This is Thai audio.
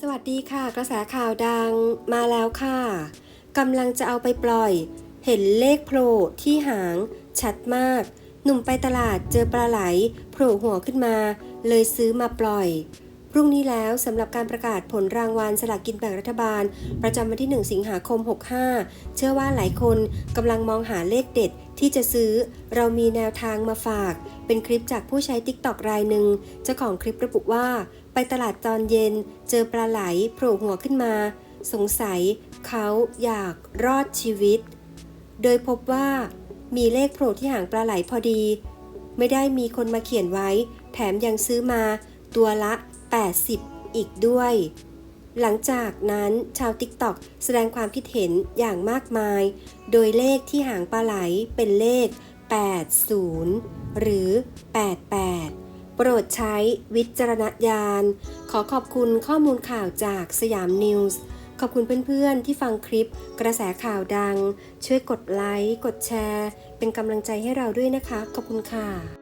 สวัสดีค่ะ กระแสข่าวดังมาแล้วค่ะกำลังจะเอาไปปล่อย เห็นเลขโผล่ที่หาง ชัดมาก หนุ่มไปตลาดเจอปลาไหลโผล่หัวขึ้นมา เลยซื้อมาปล่อย รุ่งนี้แล้วสำหรับการประกาศผลรางวัลสลากกินแบ่งรัฐบาล ประจำวันที่ 1 สิงหาคม 65 เชื่อว่าหลายคนกำลังมองหาเลขเด็ดที่จะซื้อ เรามีแนวทางมาฝาก เป็นคลิปจากผู้ใช้ TikTok รายหนึ่งเจ้าของคลิประบุว่า ไปตลาดตอนเย็น เจอปลาไหลโผล่หัวขึ้นมา สงสัย เขาอยากรอดชีวิต โดยพบว่า มีเลขโผล่ที่หางปลาไหลพอดี ไม่ได้มีคนมาเขียนไว้ แถมยังซื้อมาตัวละ 80 อีกด้วย หลังจากนั้นชาว TikTok แสดงความคิดเห็นอย่างมากมาย โดยเลขที่หางปลาไหลเป็นเลข 80 หรือ 88 โปรดใช้วิจารณญาณ ขอขอบคุณข้อมูลข่าวจากสยามนิวส์ขอบคุณเพื่อนๆ ที่ฟังคลิปกระแสข่าวดัง ช่วยกดไลค์ กดแชร์ เป็นกำลังใจให้เราด้วยนะคะ ขอบคุณค่ะ